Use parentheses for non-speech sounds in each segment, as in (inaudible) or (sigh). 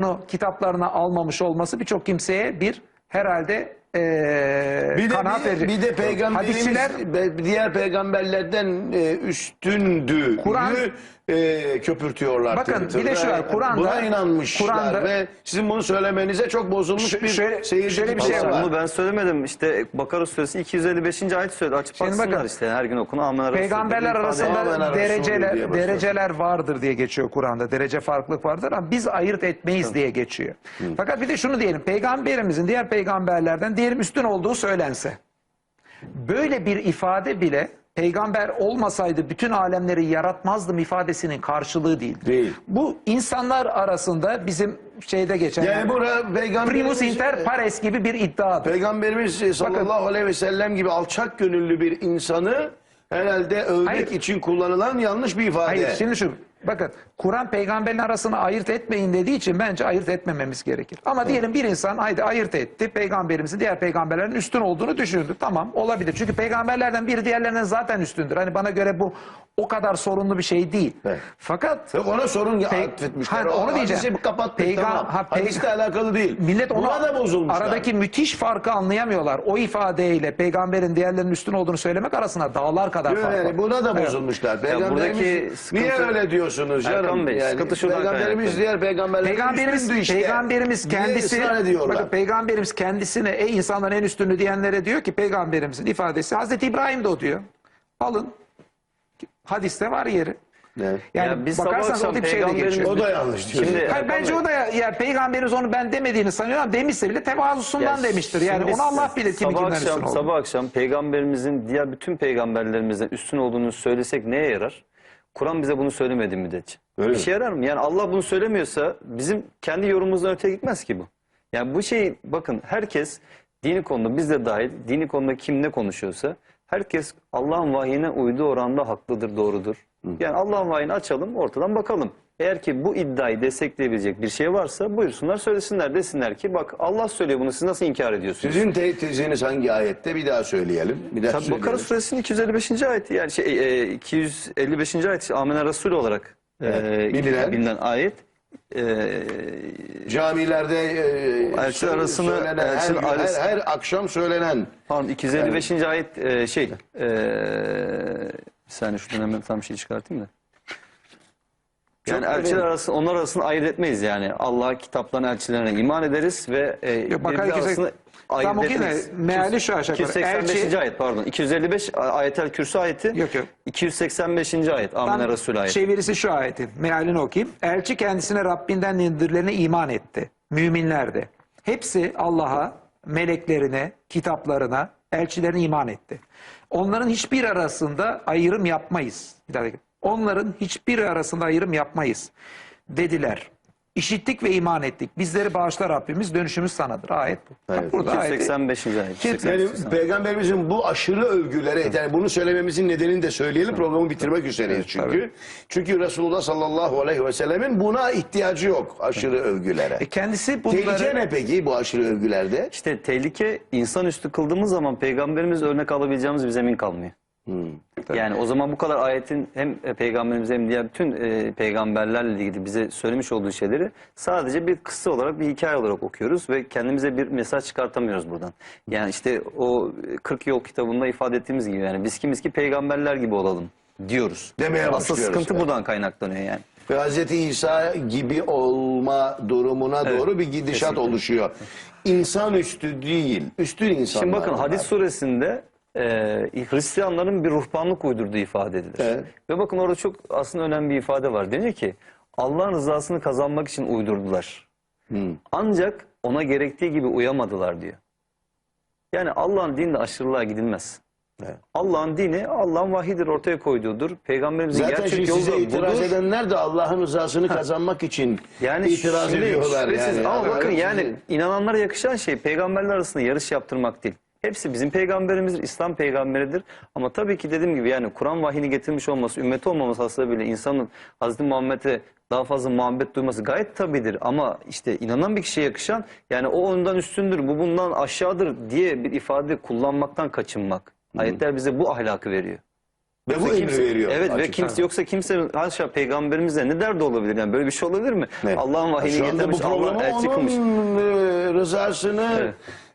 bunu kitaplarına almamış olması birçok kimseye bir herhalde eee Bir de, kanaat bir, verecek. bir de peygamberimiz Hadisçiler diğer peygamberlerden e, üstündü. Kur'an- e, köpürtüyorlar. Bakın, bir de Twitter'da. şu var, Kur'an'da- Buna inanmışlar Kur'an'da- ve sizin bunu söylemenize çok bozulmuş bir şöyle- seyirci şöyle bir şey var. Bunu ben söylemedim. İşte Bakara suresi 255. ayet söyledi. Açıp Şimdi baksınlar bakın, işte her gün okunu. Amen Peygamberler arasında Amen dereceler dereceler vardır diye geçiyor Kur'an'da. Derece farklılık vardır ama biz ayırt etmeyiz diye geçiyor. Fakat bir de şunu diyelim. Peygamberimizin diğer peygamberlerden diyelim üstün olduğu söylense. Böyle bir ifade bile peygamber olmasaydı bütün alemleri yaratmazdım ifadesinin karşılığı değildir. Değil. Bu insanlar arasında bizim şeyde geçen Yani burada peygamberimiz, primus inter pares gibi bir iddiadır. peygamberimiz sallallahu aleyhi ve sellem gibi alçak gönüllü bir insanı herhalde övmek Hayır. için kullanılan yanlış bir ifade. Hayır şimdi şu bakın Kur'an peygamberin arasını ayırt etmeyin dediği için bence ayırt etmememiz gerekir. Ama diyelim bir insan haydi ayırt etti peygamberimizin diğer peygamberlerin üstün olduğunu düşündü. Tamam olabilir. Çünkü peygamberlerden biri diğerlerinden zaten üstündür. Hani bana göre bu o kadar sorunlu bir şey değil. Evet. Fakat Yok ona sorun Pey- atfetmişler. Ha, O onu diyeceğim. Hadisi kapattık Peygam- tamam. ha, pey- Hadisle alakalı değil. millet onu Buna da bozulmuşlar. aradaki müthiş farkı anlayamıyorlar. O ifadeyle peygamberin diğerlerinin üstün olduğunu söylemek arasında dağlar kadar fark var. yani buna da Evet. bozulmuşlar. Peygamberimiz buradaki sıkıntı- niye öyle diyorsunuz canım? Erkan Bey, sıkıntı şuradan peygamberimiz kaynaklı. diğer peygamberler Peygamberimiz, üstündü işte. peygamberimiz kendisi, bakın peygamberimiz kendisine ey insanların en üstünü diyenlere diyor ki peygamberimizin ifadesi Hazreti İbrahim de o diyor. Alın. Hadiste var yeri. Evet. Yani Ya biz bakarsanız o tip şeyde peygamberimiz- geçiyor. O da yanlış diyor. Şimdi- Hayır, bence o da ya, ya peygamberimiz onu ben demediğini sanıyor ama demişse bile tevazusundan Ya demiştir. Yani onu Allah bilir kimin sabah kimden akşam. Sabah akşam peygamberimizin diğer bütün peygamberlerimizden üstün olduğunu söylesek neye yarar? Kur'an bize bunu söylemedi müddetçe. Öyle bir mi? şey yarar mı? Yani Allah bunu söylemiyorsa bizim kendi yorumumuzdan öteye gitmez ki bu. Yani bu şey bakın herkes dini konuda biz de dahil dini konuda kim ne konuşuyorsa herkes Allah'ın vahyine uyduğu oranda haklıdır, doğrudur. Yani Allah'ın vahyini açalım, ortadan bakalım. Eğer ki bu iddiayı destekleyebilecek bir şey varsa buyursunlar söylesinler desinler ki bak Allah söylüyor bunu siz nasıl inkar ediyorsunuz? Sizin te- teziniz hangi ayette? Bir daha söyleyelim. Bir daha Tabii. Bakara suresinin 255. ayeti yani şey e, 255. ayet Amene Resul olarak Evet, e, bilinen. bilinen ayet. E, Camilerde e, Elçi arasını- söylenen, her, elçinin gün, her, arası- her akşam söylenen pardon 255. ayet e, şey e, bir saniye şuradan hemen tam şey çıkartayım da. Yani Çok elçiler önemli. arasında onlar arasında ayırt etmeyiz yani. Allah kitaplarına elçilerine iman ederiz ve e, Yok, Bakara birbiri 200 arasında ayırt Tam okuyayım da, etmeyiz. meali şu aşağı yukarı. 285. Elçi- ayet pardon. 255 ayetel kürsü ayeti. Yok, yok. 285. ayet. Amine Resul ayeti. Çevirisi şu ayetin. Mealini okuyayım. Elçi kendisine Rabbinden indirilene iman etti. Müminler de. Hepsi Allah'a, meleklerine, kitaplarına, elçilerine iman etti. Onların hiçbir arasında ayrım yapmayız. Bir bakayım. Onların hiçbir arasında ayrım yapmayız. Dediler. İşittik ve iman ettik. Bizleri bağışla Rabbimiz, dönüşümüz sanadır. Ayet bu. Evet. Burada ayeti- 285. ayet. Yani 285. peygamberimizin bu aşırı övgülere yani bunu söylememizin nedenini de söyleyelim programı bitirmek üzereyiz çünkü. Çünkü Resulullah sallallahu aleyhi ve sellemin buna ihtiyacı yok aşırı övgülere. E kendisi bunları... Tehlike ne peki bu aşırı övgülerde? İşte tehlike insanüstü kıldığımız zaman peygamberimiz örnek alabileceğimiz bir zemin kalmıyor. Yani o zaman bu kadar ayetin hem e, peygamberimiz hem diğer bütün e, peygamberlerle ilgili bize söylemiş olduğu şeyleri sadece bir kısa olarak bir hikaye olarak okuyoruz ve kendimize bir mesaj çıkartamıyoruz buradan. Yani işte o 40 yol kitabında ifade ettiğimiz gibi yani biz kimiz ki peygamberler gibi olalım diyoruz. Demeye Asıl başlıyoruz. sıkıntı Evet. buradan kaynaklanıyor yani. Ve Hz. İsa gibi olma durumuna doğru bir gidişat kesinlikle. oluşuyor. İnsan üstü değil, üstün insanlar. Şimdi bakın hadis suresinde e, Hristiyanların bir ruhbanlık uydurduğu ifade edilir. Evet. Ve bakın orada çok aslında önemli bir ifade var. Deniyor ki Allah'ın rızasını kazanmak için uydurdular. Hmm. Ancak ona gerektiği gibi uyamadılar diyor. Yani Allah'ın dininde aşırılığa gidilmez. Evet. Allah'ın dini Allah'ın vahidir ortaya koyduğudur. Peygamberimizin Zaten gerçek yolu size itiraz budur. edenler de Allah'ın rızasını kazanmak için Yani itiraz ediyorlar. şüphesiz Yani. Ama bakın yani inananlara yakışan şey peygamberler arasında yarış yaptırmak değil. Hepsi bizim peygamberimizdir, İslam peygamberidir. Ama tabii ki dediğim gibi yani Kur'an vahyini getirmiş olması, ümmeti olmaması hasebiyle insanın Hazreti Muhammed'e daha fazla muhabbet duyması gayet tabidir. Ama işte inanan bir kişiye yakışan yani o ondan üstündür, bu bundan aşağıdır diye bir ifade kullanmaktan kaçınmak. Ayetler bize bu ahlakı veriyor. Ve bu emri veriyor. Evet ve açıkçası. kimse yoksa kimse haşa peygamberimizle ne derdi olabilir? Yani böyle bir şey olabilir mi? Ne? Allah'ın vahiyini getirmiş, bu Allah'ın elçi kılmış. e, rızasını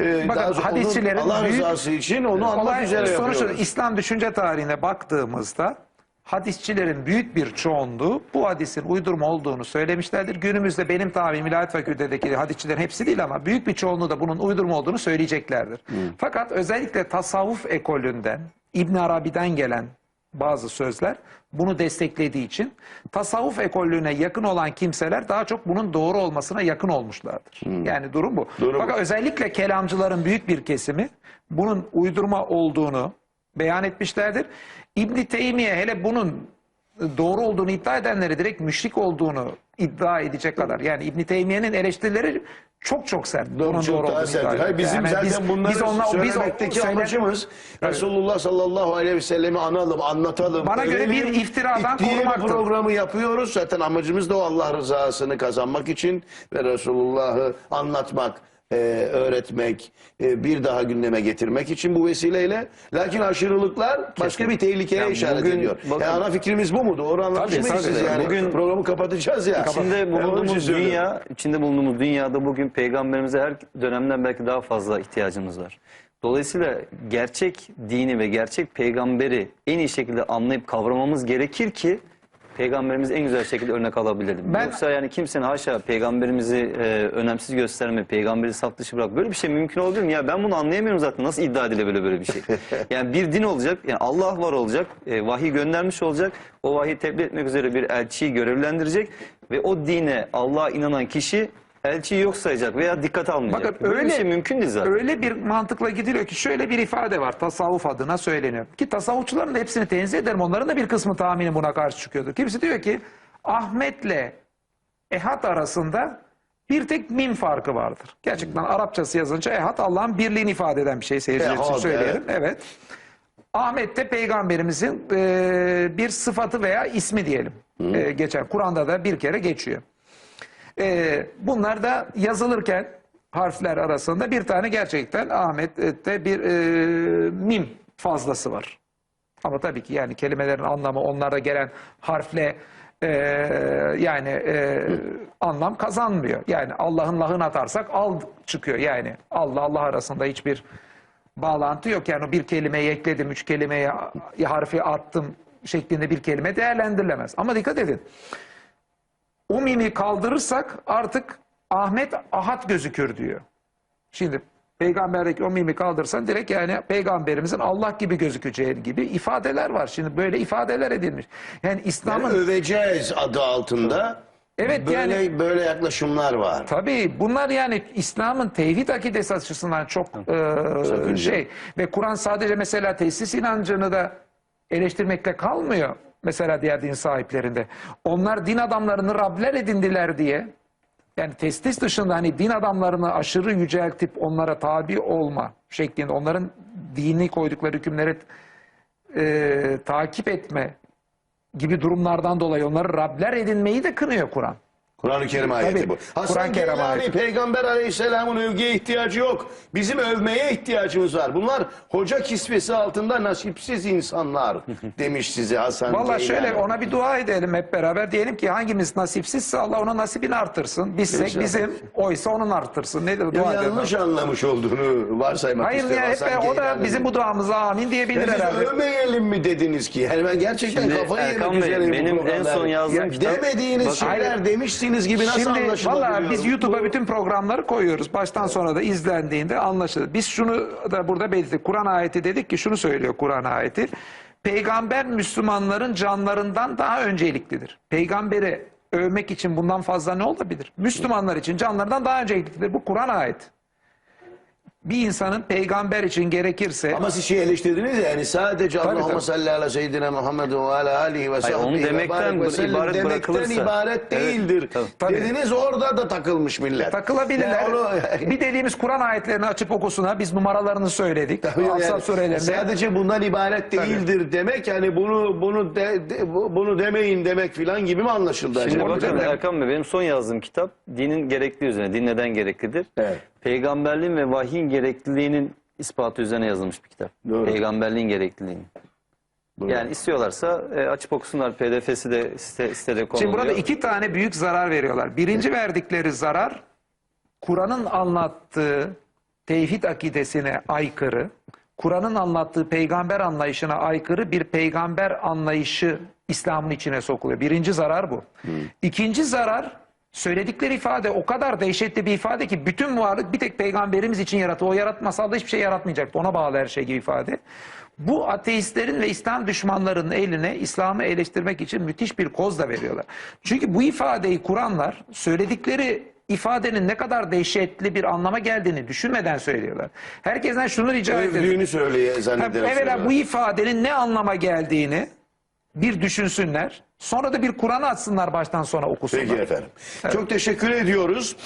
e, Bakın, daha onun hadisçilerin Allah büyük- rızası için onu Olay üzere sonuçta yapıyoruz. İslam düşünce tarihine baktığımızda hadisçilerin büyük bir çoğunluğu bu hadisin uydurma olduğunu söylemişlerdir. Günümüzde benim tahminim İlahiyat Fakültedeki hadisçilerin hepsi değil ama büyük bir çoğunluğu da bunun uydurma olduğunu söyleyeceklerdir. Fakat özellikle tasavvuf ekolünden İbn Arabi'den gelen bazı sözler bunu desteklediği için tasavvuf ekolüne yakın olan kimseler daha çok bunun doğru olmasına yakın olmuşlardır. Yani durum bu. Durum bu. Fakat özellikle kelamcıların büyük bir kesimi bunun uydurma olduğunu beyan etmişlerdir. İbn Teymiye hele bunun doğru olduğunu iddia edenleri direkt müşrik olduğunu iddia edecek kadar. Yani İbn Teymiye'nin eleştirileri çok çok sert. Doğru, çok daha sert. Hayır, bizim Yani zaten biz- bunları biz onunla- biz o- söylemekteki söyle- amacımız Resulullah sallallahu aleyhi ve sellemi analım, anlatalım. Bana göre bir iftiradan bir korumaktır. programı yapıyoruz. Zaten amacımız da o Allah rızasını kazanmak için ve Resulullah'ı anlatmak, e, öğretmek, e, bir daha gündeme getirmek için bu vesileyle. Lakin aşırılıklar başka bir tehlikeye Yani işaret bugün ediyor. bakın- Yani ana fikrimiz bu mu? Doğru anlamış Tabii, mıyız tabii. siz yani? Bugün- programı kapatacağız ya. İçinde bulunduğumuz söylüyorum. dünya, içinde bulunduğumuz dünyada bugün peygamberimize her dönemden belki daha fazla ihtiyacımız var. Dolayısıyla gerçek dini ve gerçek peygamberi en iyi şekilde anlayıp kavramamız gerekir ki peygamberimizi en güzel şekilde örnek alabilelim. Ben- Yoksa yani kimsenin haşa peygamberimizi e, önemsiz gösterme, peygamberi saf dışı bırak. Böyle bir şey mümkün olabilir mi? Ya ben bunu anlayamıyorum zaten. Nasıl iddia edilebilir böyle bir şey? (laughs) yani bir din olacak, yani Allah var olacak, e, vahiy göndermiş olacak. O vahiy tebliğ etmek üzere bir elçiyi görevlendirecek ve o dine Allah'a inanan kişi elçiyi yok sayacak veya dikkate almayacak. Bakın böyle öyle, bir şey mümkün değil zaten. Öyle bir mantıkla gidiliyor ki şöyle bir ifade var tasavvuf adına söyleniyor. Ki tasavvufçuların da hepsini tenzih ederim. Onların da bir kısmı tahmini buna karşı çıkıyordur. Kimisi diyor ki Ahmet'le Ehad arasında bir tek mim farkı vardır. Gerçekten Arapçası yazınca Ehad Allah'ın birliğini ifade eden bir şey seyirciler için söyleyelim. Evet. Ahmet de peygamberimizin e, bir sıfatı veya ismi diyelim. E, geçer. Kur'an'da da bir kere geçiyor. Ee, bunlar da yazılırken harfler arasında bir tane gerçekten Ahmet'te bir e, mim fazlası var. Ama tabii ki yani kelimelerin anlamı onlara gelen harfle e, yani e, anlam kazanmıyor. Yani Allah'ın lahını atarsak al çıkıyor yani. Allah Allah arasında hiçbir bağlantı yok. Yani bir kelimeyi ekledim, üç kelimeye harfi attım şeklinde bir kelime değerlendirilemez. Ama dikkat edin. O mimi kaldırırsak artık Ahmet Ahad gözükür diyor. Şimdi peygamberdeki o mimi kaldırsan direkt yani peygamberimizin Allah gibi gözükeceği gibi ifadeler var. Şimdi böyle ifadeler edilmiş. Yani İslam'ın Yani öveceğiz adı altında. Evet, böyle, yani- böyle yaklaşımlar var. Tabii bunlar yani İslam'ın tevhid akidesi açısından çok e, şey ve Kur'an sadece mesela tesis inancını da eleştirmekle kalmıyor. Mesela diğer din sahiplerinde. Onlar din adamlarını Rabler edindiler diye yani testis dışında hani din adamlarını aşırı yüceltip onlara tabi olma şeklinde onların dini koydukları hükümleri e, takip etme gibi durumlardan dolayı onları Rabler edinmeyi de kınıyor Kur'an. Kur'an-ı Kerim ayeti Tabii. bu. Hasan Kur'an-ı Kerim Geylani ayeti. peygamber aleyhisselamın övgüye ihtiyacı yok. Bizim övmeye ihtiyacımız var. Bunlar hoca kisvesi altında nasipsiz insanlar (laughs) demiş size Hasan Valla Geylani. şöyle ona bir dua edelim hep beraber. Diyelim ki hangimiz nasipsizse Allah ona nasibini artırsın. Bizsek İnşallah. bizim, oysa onun artırsın. Ne de Ya dua edelim. yanlış anlamış olduğunu varsaymak Hayır istiyorum ya hep Hasan o da Geylani'nin. bizim bu duamıza amin diyebilir Ya siz herhalde. övmeyelim mi dediniz ki? Yani ben gerçekten Şimdi kafayı Erkan yemek Bey, üzereyim bu benim en programda. son yazdığım Ya kitap- Demediğiniz Bakın- şeyler Hayır. Demişsiniz gibi nasıl Şimdi valla biz YouTube'a bütün programları koyuyoruz. Baştan sonra da izlendiğinde anlaşılır. Biz şunu da burada belirttik. Kur'an ayeti dedik ki şunu söylüyor Kur'an ayeti. Peygamber Müslümanların canlarından daha önceliklidir. Peygamberi övmek için bundan fazla ne olabilir? Müslümanlar için canlarından daha önceliklidir. Bu Kur'an ayeti. Bir insanın peygamber için gerekirse Ama siz şey eleştirdiniz ya yani sadece Tabii, Allahümme tabii. salli ala seyyidina Muhammed ve ala alihi ve sahbihi ve demekten ve sellem ibaret demekten ibaret Evet, değildir. tabii. Tabii. Dediniz orada da takılmış millet. takılabilirler. Yani onu- (laughs) bir dediğimiz Kur'an ayetlerini açıp okusuna biz numaralarını söyledik. Tabii yani surelerinde. Sadece bundan ibaret değildir demek yani bunu bunu de, de- bu- bunu demeyin demek filan gibi mi anlaşıldı Şimdi acaba? bakın Erkan Bey benim son yazdığım kitap dinin gerekli üzerine. Din neden gereklidir? Evet. Peygamberliğin ve vahyin gerekliliğinin ispatı üzerine yazılmış bir kitap. Doğru. Peygamberliğin gerekliliğini. Yani istiyorlarsa e, açıp okusunlar. PDF'si de site, sitede konuluyor. Şimdi burada iki tane büyük zarar veriyorlar. Birinci verdikleri zarar Kur'an'ın anlattığı tevhid akidesine aykırı, Kur'an'ın anlattığı peygamber anlayışına aykırı bir peygamber anlayışı İslam'ın içine sokuluyor. Birinci zarar bu. İkinci zarar söyledikleri ifade o kadar dehşetli bir ifade ki bütün varlık bir tek peygamberimiz için yaratı. O yaratmasal da hiçbir şey yaratmayacaktı. Ona bağlı her şey gibi ifade. Bu ateistlerin ve İslam düşmanlarının eline İslam'ı eleştirmek için müthiş bir koz da veriyorlar. Çünkü bu ifadeyi kuranlar söyledikleri ifadenin ne kadar dehşetli bir anlama geldiğini düşünmeden söylüyorlar. Herkesten şunu rica ediyorum. Övdüğünü söyleye zannederek. Evvela bu ifadenin ne anlama geldiğini bir düşünsünler. Sonra da bir Kur'an açsınlar baştan sona okusunlar. Peki efendim. Çok teşekkür ediyoruz.